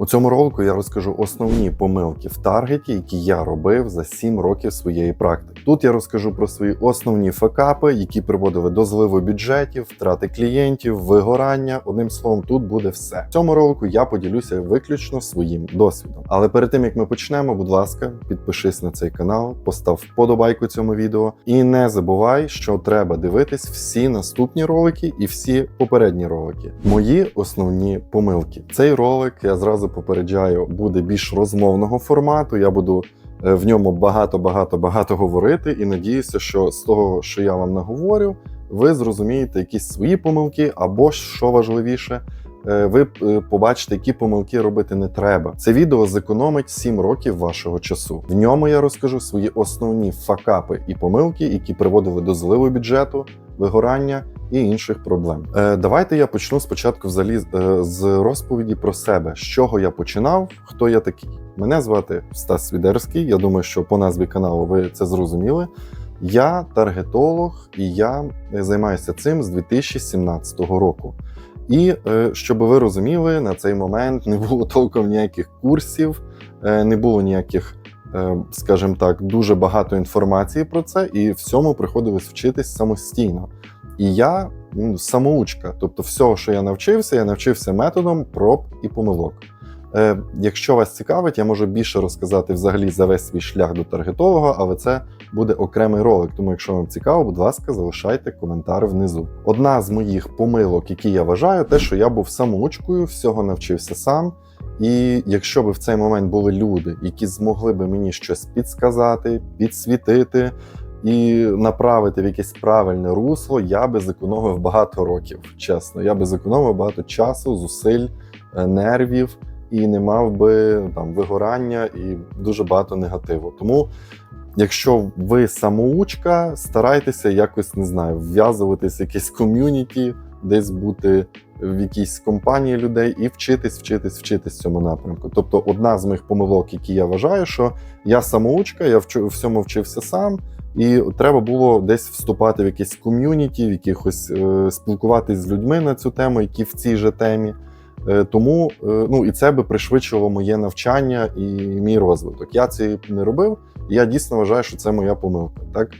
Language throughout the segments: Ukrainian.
У цьому ролику я розкажу основні помилки в таргеті, які я робив за 7 років своєї практики. Тут я розкажу про свої основні факапи, які приводили до зливу бюджетів, втрати клієнтів, вигорання. Одним словом, тут буде все. В цьому ролику я поділюся виключно своїм досвідом. Але перед тим як ми почнемо, будь ласка, підпишись на цей канал, постав вподобайку цьому відео і не забувай, що треба дивитись всі наступні ролики і всі попередні ролики. Мої основні помилки. Цей ролик я зразу попереджаю, буде більш розмовного формату. Я буду е, в ньому багато, багато, багато говорити, і надіюся, що з того, що я вам наговорю, ви зрозумієте якісь свої помилки, або що важливіше. е, Ви е, побачите, які помилки робити не треба. Це відео зекономить 7 років вашого часу. В ньому я розкажу свої основні факапи і помилки, які приводили до зливу бюджету, вигорання і інших проблем. Е, давайте я почну спочатку взагалі е, з розповіді про себе, з чого я починав, хто я такий. Мене звати Стас Свідерський. Я думаю, що по назві каналу ви це зрозуміли. Я таргетолог і я займаюся цим з 2017 року. І е, щоб ви розуміли, на цей момент не було толком ніяких курсів, е, не було ніяких, е, скажімо так, дуже багато інформації про це, і всьому приходилось вчитись самостійно. І я ну, самоучка, тобто, всього, що я навчився, я навчився методом проб і помилок. Е, якщо вас цікавить, я можу більше розказати взагалі за весь свій шлях до таргетолога, але це буде окремий ролик. Тому, якщо вам цікаво, будь ласка, залишайте коментар внизу. Одна з моїх помилок, які я вважаю, те, що я був самоучкою, всього навчився сам. І якщо б в цей момент були люди, які змогли би мені щось підсказати, підсвітити і направити в якесь правильне русло, я би зекономив багато років. Чесно, я би зекономив багато часу, зусиль, е, нервів і не мав би там вигорання і дуже багато негативу. Тому, якщо ви самоучка, старайтеся якось не знаю, вв'язуватись якесь ком'юніті, десь бути в якійсь компанії людей і вчитись, вчитись, вчитись в цьому напрямку. Тобто, одна з моїх помилок, які я вважаю, що я самоучка, я вчу всьому вчився сам. І треба було десь вступати в якесь ком'юніті, в якихось е, спілкуватись з людьми на цю тему, які в цій же темі. Е, Тому е, ну і це би пришвидшило моє навчання і мій розвиток. Я це не робив, і я дійсно вважаю, що це моя помилка. Так,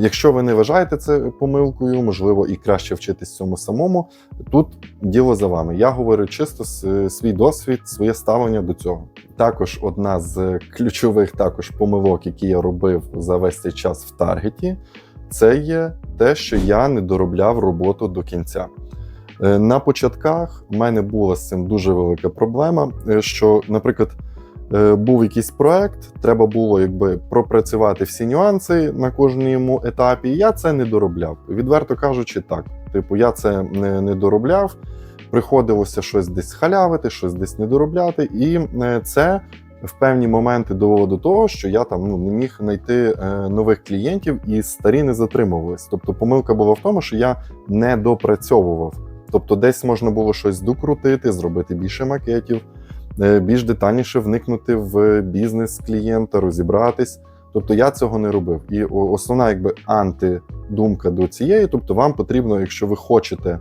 якщо ви не вважаєте це помилкою, можливо, і краще вчитись цьому самому. Тут діло за вами. Я говорю чисто свій досвід, своє ставлення до цього. Також одна з ключових також помилок, які я робив за весь цей час в таргеті, це є те, що я не доробляв роботу до кінця. Е, На початках в мене була з цим дуже велика проблема. е, Що, наприклад, е, був якийсь проект, треба було якби пропрацювати всі нюанси на кожному етапі. Я це не доробляв. Відверто кажучи, так. Типу, я це не, не доробляв. Приходилося щось десь халявити, щось десь не доробляти, і е, це в певні моменти довело до того, що я там ну не міг знайти е, нових клієнтів і старі не затримувались. Тобто, помилка була в тому, що я не допрацьовував. Тобто, десь можна було щось докрутити, зробити більше макетів, е, більш детальніше вникнути в бізнес клієнта, розібратись. Тобто я цього не робив. І основна, якби антидумка до цієї, тобто, вам потрібно, якщо ви хочете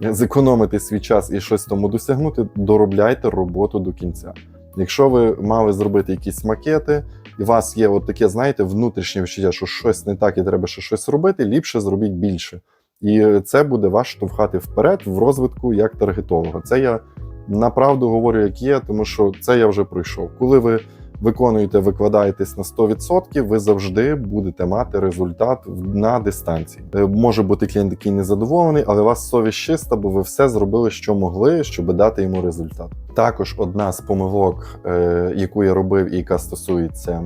зекономити свій час і щось тому досягнути, доробляйте роботу до кінця. Якщо ви мали зробити якісь макети, і у вас є от таке, знаєте, внутрішнє відчуття, що щось не так і треба ще щось робити, ліпше зробіть більше. І це буде вас штовхати вперед в розвитку як таргетолога. Це я направду говорю, як є, тому що це я вже пройшов. Коли ви виконуєте, викладаєтесь на 100%, ви завжди будете мати результат на дистанції. Е, Може бути клієнт, який незадоволений, але у вас совість чиста, бо ви все зробили, що могли, щоб дати йому результат. Також одна з помилок, е, яку я робив і яка стосується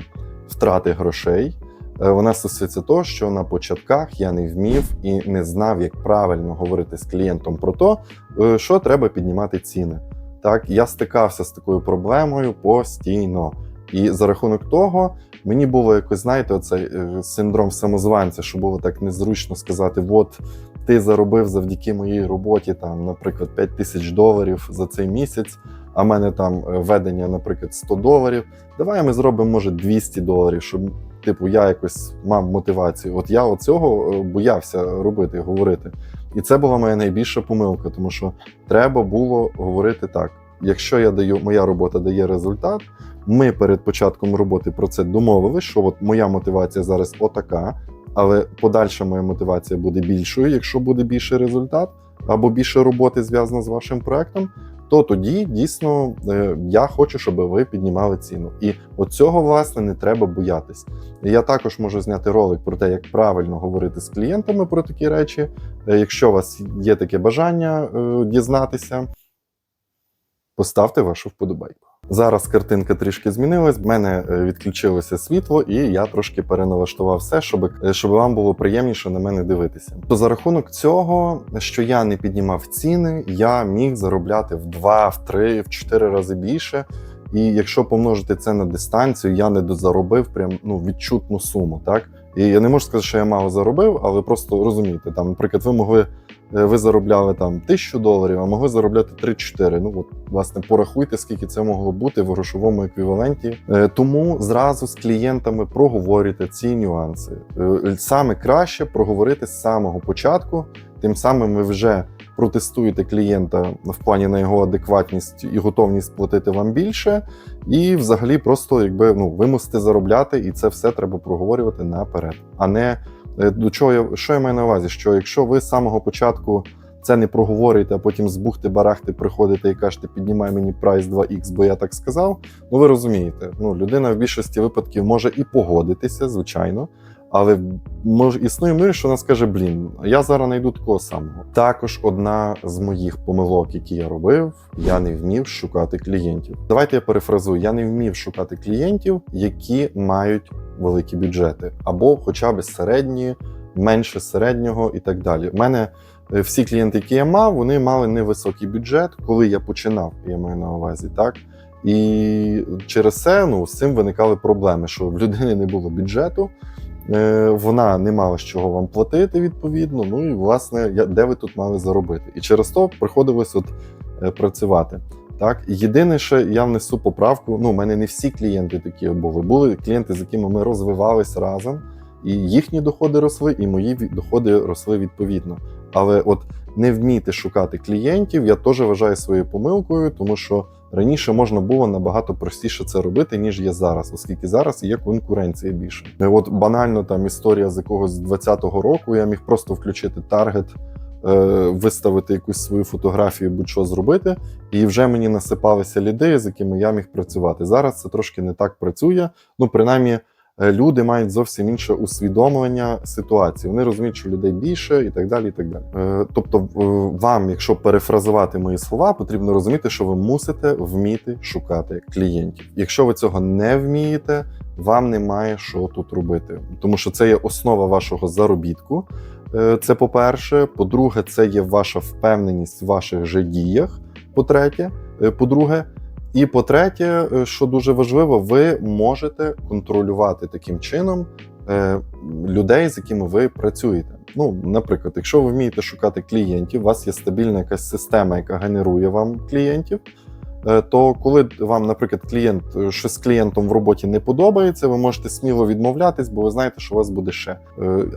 втрати грошей. е, Вона стосується того, що на початках я не вмів і не знав, як правильно говорити з клієнтом про те, що треба піднімати ціни. Так, я стикався з такою проблемою постійно. І за рахунок того мені було якось, знаєте, оцей е, синдром самозванця, що було так незручно сказати: от ти заробив завдяки моїй роботі, там, наприклад, 5 тисяч доларів за цей місяць, а в мене там е, ведення, наприклад, 100 доларів. Давай ми зробимо, може, 200 доларів, щоб типу я якось мав мотивацію. От я оцього е, боявся робити, говорити. І це була моя найбільша помилка, тому що треба було говорити так. якщо я даю, моя робота дає результат, ми перед початком роботи про це домовились, що от моя мотивація зараз отака, але подальша моя мотивація буде більшою, якщо буде більший результат або більше роботи зв'язано з вашим проектом. То тоді дійсно е, я хочу, щоб ви піднімали ціну. І оцього, власне, не треба боятись. Я також можу зняти ролик про те, як правильно говорити з клієнтами про такі речі. Е, Якщо у вас є таке бажання е, дізнатися, поставте вашу вподобайку. Зараз картинка трішки змінилась. В мене е, відключилося світло, і я трошки переналаштував все, щоб, е, щоб вам було приємніше на мене дивитися. То за рахунок цього, що я не піднімав ціни, я міг заробляти в 2, в 3, в 4 рази більше. І якщо помножити це на дистанцію, я не дозаробив прям ну відчутну суму. Так і я не можу сказати, що я мало заробив, але просто розумієте, там, наприклад, ви могли ви заробляли там тисячу доларів, а могли заробляти 3-4. Ну от власне порахуйте, скільки це могло бути в грошовому еквіваленті. Е, Тому зразу з клієнтами проговорюйте ці нюанси. Е, Саме краще проговорити з самого початку, тим самим ви вже протестуєте клієнта в плані на його адекватність і готовність платити вам більше, і взагалі просто якби ну ви мусите заробляти, і це все треба проговорювати наперед, а не е, до чого я що я маю на увазі? Що якщо ви з самого початку це не проговорюєте, а потім з бухти барахти приходите і кажете, піднімай мені прайс 2х, бо я так сказав. Ну ви розумієте, ну людина в більшості випадків може і погодитися, звичайно. Але може існує мир, що вона скаже: блін, я зараз знайду такого самого. Також одна з моїх помилок, які я робив, я не вмів шукати клієнтів. Давайте я перефразую: я не вмів шукати клієнтів, які мають великі бюджети, або хоча б середні, менше середнього і так далі. У мене е, всі клієнти, які я мав, вони мали невисокий бюджет, коли я починав, я маю на увазі, так. І через це ну, з цим виникали проблеми, що в людини не було бюджету, вона не мала з чого вам платити відповідно. Ну і власне, де ви тут мали заробити? І через то приходилось от е, працювати. Так, єдине, що я внесу поправку. Ну, у мене не всі клієнти такі були. Були клієнти, з якими ми розвивались разом, і їхні доходи росли, і мої доходи росли відповідно. Але от не вміти шукати клієнтів, я теж вважаю своєю помилкою, тому що раніше можна було набагато простіше це робити, ніж є зараз, оскільки зараз є конкуренція більше. От банально там історія з якогось 20-го року. Я міг просто включити таргет, е, виставити якусь свою фотографію, будь-що зробити, і вже мені насипалися ліди, з якими я міг працювати. Зараз це трошки не так працює. Ну, принаймні. Е, Люди мають зовсім інше усвідомлення ситуації. Вони розуміють, що людей більше і так далі. І так далі. Е, Тобто, вам, якщо перефразувати мої слова, потрібно розуміти, що ви мусите вміти шукати клієнтів. Якщо ви цього не вмієте, вам немає що тут робити, тому що це є основа вашого заробітку. Е, Це по-перше. По-друге, це є ваша впевненість в ваших же діях. По-третє, по-друге, і по-третє, е, що дуже важливо, ви можете контролювати таким чином е, людей, з якими ви працюєте. Ну, наприклад, якщо ви вмієте шукати клієнтів, у вас є стабільна якась система, яка генерує вам клієнтів. е, То коли вам, наприклад, клієнт щось з клієнтом в роботі не подобається, ви можете сміло відмовлятись, бо ви знаєте, що у вас буде ще.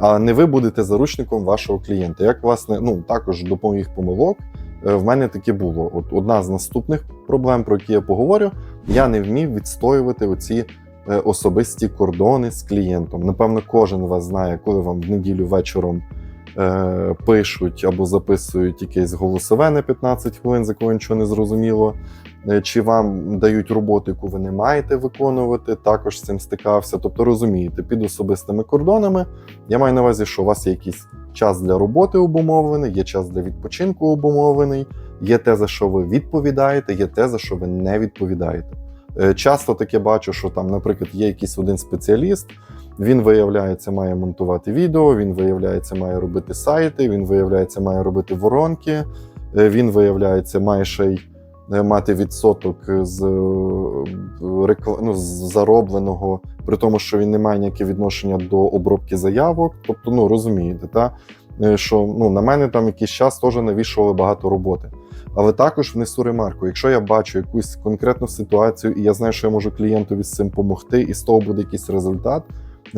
А не ви будете заручником вашого клієнта. Як власне, ну також до моїх помилок в мене таке було. От одна з наступних проблем, про які я поговорю, я не вмів відстоювати оці е, особисті кордони з клієнтом. Напевно, кожен вас знає, коли вам в неділю вечором е, пишуть або записують якесь голосове на 15 хвилин, з якого нічого не зрозуміло. е, Чи вам дають роботу, яку ви не маєте виконувати, також з цим стикався. Тобто розумієте, під особистими кордонами я маю на увазі, що у вас є якийсь час для роботи обумовлений, є час для відпочинку обумовлений, є те, за що ви відповідаєте, є те, за що ви не відповідаєте. Е, Часто таке бачу, що там, наприклад, є якийсь один спеціаліст, він виявляється, має монтувати відео, він виявляється, має робити сайти, він виявляється, має робити воронки, е, він виявляється, має ще й мати відсоток з, е, ну, з заробленого, при тому, що він не має ніяке відношення до обробки заявок. Тобто, ну розумієте, та? е, що ну, на мене там якийсь час теж навішували багато роботи. Але також внесу ремарку: якщо я бачу якусь конкретну ситуацію, і я знаю, що я можу клієнтові з цим допомогти, і з того буде якийсь результат.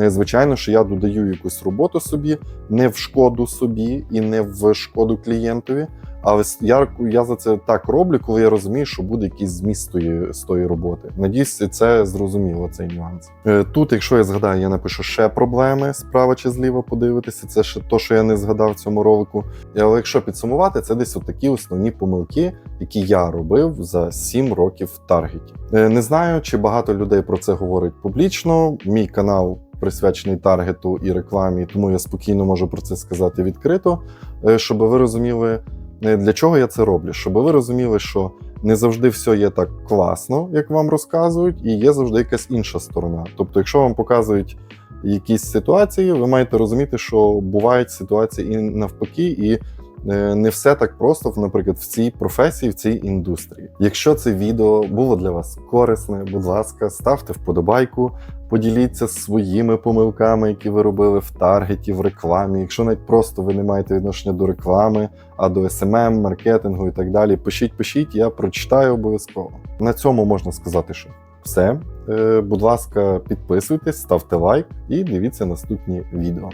е, Звичайно, що я додаю якусь роботу собі, не в шкоду собі і не в шкоду клієнтові, Але я, я за це так роблю, коли я розумію, що буде якийсь зміст тої, з тої роботи. Надіюсь, це зрозуміло, цей нюанс. Е, Тут, якщо я згадаю, я напишу ще проблеми справа чи зліва подивитися. Це ще то, що я не згадав в цьому ролику. Але якщо підсумувати, це десь от такі основні помилки, які я робив за 7 років в таргеті. Е, Не знаю, чи багато людей про це говорить публічно. Мій канал присвячений таргету і рекламі, тому я спокійно можу про це сказати відкрито, е, щоб ви розуміли, для чого я це роблю. Щоб ви розуміли, що не завжди все є так класно, як вам розказують, і є завжди якась інша сторона. Тобто, якщо вам показують якісь ситуації, ви маєте розуміти, що бувають ситуації і навпаки, і не все так просто, наприклад, в цій професії, в цій індустрії. Якщо це відео було для вас корисне, будь ласка, ставте вподобайку, поділіться своїми помилками, які ви робили в таргеті, в рекламі. Якщо навіть просто ви не маєте відношення до реклами, а до SMM, маркетингу і так далі, пишіть, пишіть, я прочитаю обов'язково. На цьому можна сказати, що все. Е, Будь ласка, підписуйтесь, ставте лайк і дивіться наступні відео.